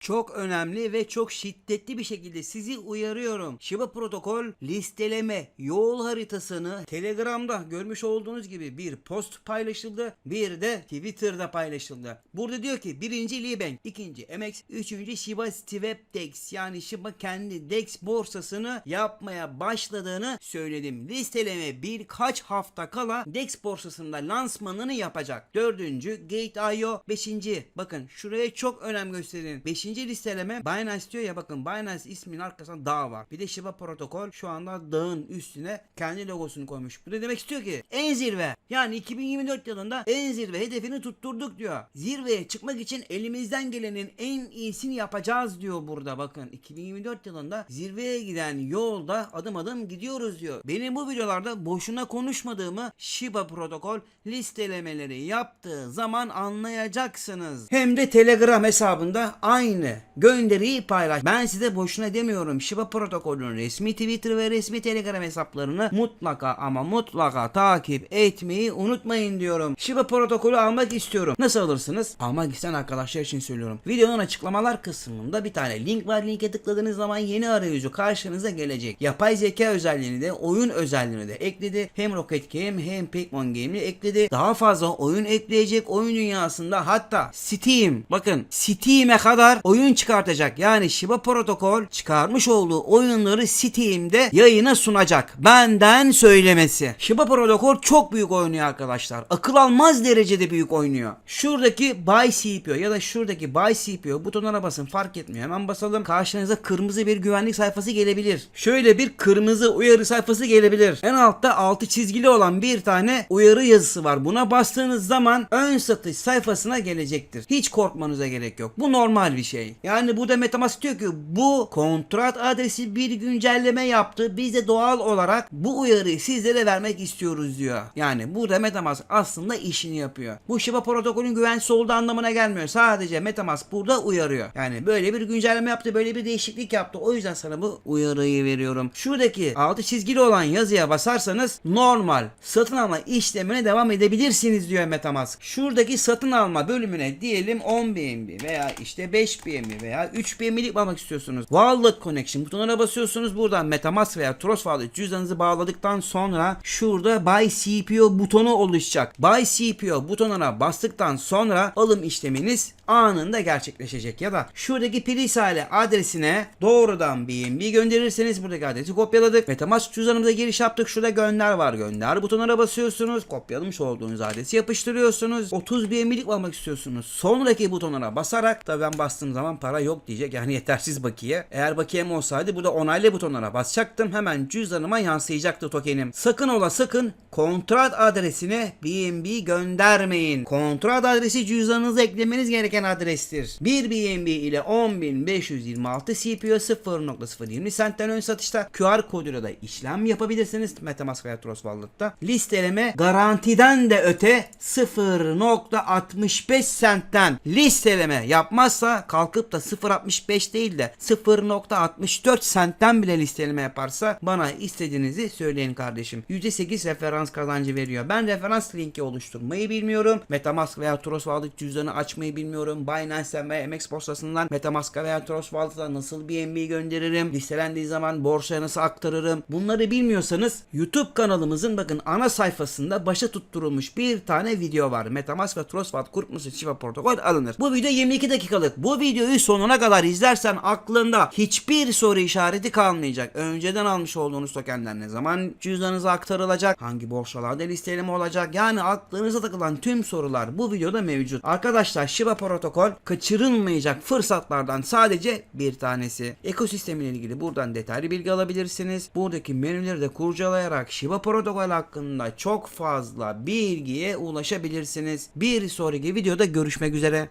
Çok önemli ve çok şiddetli bir şekilde sizi uyarıyorum. Shiba protokol listeleme yol haritasını Telegram'da görmüş olduğunuz gibi bir post paylaşıldı. Bir de Twitter'da paylaşıldı. Burada diyor ki birinci Libank, ikinci MX, üçüncü Shiba Swap Dex yani Shiba kendi Dex borsasını yapmaya başladığını söyledim. Listeleme birkaç hafta kala Dex borsasında lansmanını yapacak. Dördüncü Gate.io, beşinci bakın şuraya çok önem gösterin. Beşinci listeleme Binance diyor ya bakın Binance isminin arkasında dağ var. Bir de Shiba protokol şu anda dağın üstüne kendi logosunu koymuş. Bu da demek istiyor ki en zirve yani 2024 yılında en zirve hedefini tutturduk diyor. Zirveye çıkmak için elimizden gelenin en iyisini yapacağız diyor burada bakın. 2024 yılında zirveye giden yolda adım adım gidiyoruz diyor. Benim bu videolarda boşuna konuşmadığımı Shiba protokol listelemeleri yaptığı zaman anlayacaksınız. Hem de Telegram hesabında aynı anne gönderiyi paylaş. Ben size boşuna demiyorum. Shiba protokolünün resmi Twitter ve resmi Telegram hesaplarını mutlaka ama mutlaka takip etmeyi unutmayın diyorum. Shiba protokolü almak istiyorum. Nasıl alırsınız? Almak isteyen arkadaşlar için söylüyorum. Videonun açıklamalar kısmında bir tane link var. Linke tıkladığınız zaman yeni arayüzü karşınıza gelecek. Yapay zeka özelliğini de oyun özelliğini de ekledi. Hem Rocket Game hem Pokemon Game'i ekledi. Daha fazla oyun ekleyecek oyun dünyasında hatta Steam bakın Steam'e kadar oyun çıkartacak. Yani Shiba Protokol çıkarmış olduğu oyunları Steam'de yayına sunacak. Benden söylemesi. Shiba Protokol çok büyük oynuyor arkadaşlar. Akıl almaz derecede büyük oynuyor. Şuradaki Buy CPO ya da şuradaki Buy CPO butonuna basın fark etmiyor. Hemen basalım. Karşınıza kırmızı bir güvenlik sayfası gelebilir. Şöyle bir kırmızı uyarı sayfası gelebilir. En altta altı çizgili olan bir tane uyarı yazısı var. Buna bastığınız zaman ön satış sayfasına gelecektir. Hiç korkmanıza gerek yok. Bu normal bir şey. Yani burada Metamask diyor ki bu kontrat adresi bir güncelleme yaptı. Biz de doğal olarak bu uyarıyı sizlere vermek istiyoruz diyor. Yani burada Metamask aslında işini yapıyor. Bu Shiba protokolün güvensiz olduğu anlamına gelmiyor. Sadece Metamask burada uyarıyor. Yani böyle bir güncelleme yaptı, böyle bir değişiklik yaptı. O yüzden sana bu uyarıyı veriyorum. Şuradaki altı çizgili olan yazıya basarsanız normal satın alma işlemine devam edebilirsiniz diyor Metamask. Şuradaki satın alma bölümüne diyelim 10 BNB veya işte 5 BNB veya 3 BNB'lik almak istiyorsunuz. Wallet Connection butonuna basıyorsunuz. Buradan Metamask veya Trust Wallet cüzdanınızı bağladıktan sonra şurada Buy CPO butonu oluşacak. Buy CPO butonuna bastıktan sonra alım işleminiz anında gerçekleşecek ya da şuradaki Prisale adresine doğrudan BNB gönderirseniz buradaki adresi kopyaladık. Metamask cüzdanımıza giriş yaptık. Şurada gönder var. Gönder butonuna basıyorsunuz. Kopyalamış olduğunuz adresi yapıştırıyorsunuz. 30 BNB'lik almak istiyorsunuz. Sonraki butonuna basarak tabii ben bastığım zaman para yok diyecek. Yani yetersiz bakiye. Eğer bakiyem olsaydı burada onaylı butonlara basacaktım. Hemen cüzdanıma yansıyacaktı tokenim. Sakın ola sakın kontrat adresine BNB göndermeyin. Kontrat adresi cüzdanınıza eklemeniz gereken adrestir. 1 BNB ile 10.526 CPO 0.020 centten ön satışta QR koduyla da işlem yapabilirsiniz. Metamask veya Trust Wallet'ta. Listeleme garantiden de öte 0.65 centten listeleme yapmazsa kalkıp da 0.65 değil de 0.64 centten bile listeleme yaparsa bana istediğinizi söyleyin kardeşim. %8 referans kazancı veriyor. Ben referans linki oluşturmayı bilmiyorum. Metamask veya Trust Wallet cüzdanı açmayı bilmiyorum. Binance'den veya MX borsasından Metamask'a veya Trust Wallet'a nasıl BNB gönderirim? Listelendiği zaman borsaya nasıl aktarırım? Bunları bilmiyorsanız YouTube kanalımızın bakın ana sayfasında başa tutturulmuş bir tane video var. Metamask ve Trust Wallet kurutması Shiba protokol alınır. Bu video 22 dakikalık. Bu videoyu sonuna kadar izlersen aklında hiçbir soru işareti kalmayacak. Önceden almış olduğunuz tokenler ne zaman cüzdanınıza aktarılacak? Hangi borsalarda listeleme olacak? Yani aklınıza takılan tüm sorular bu videoda mevcut. Arkadaşlar Shiba protokol kaçırılmayacak fırsatlardan sadece bir tanesi. Ekosistemiyle ilgili buradan detaylı bilgi alabilirsiniz. Buradaki menüleri de kurcalayarak Shiba protokol hakkında çok fazla bilgiye ulaşabilirsiniz. Bir sonraki videoda görüşmek üzere.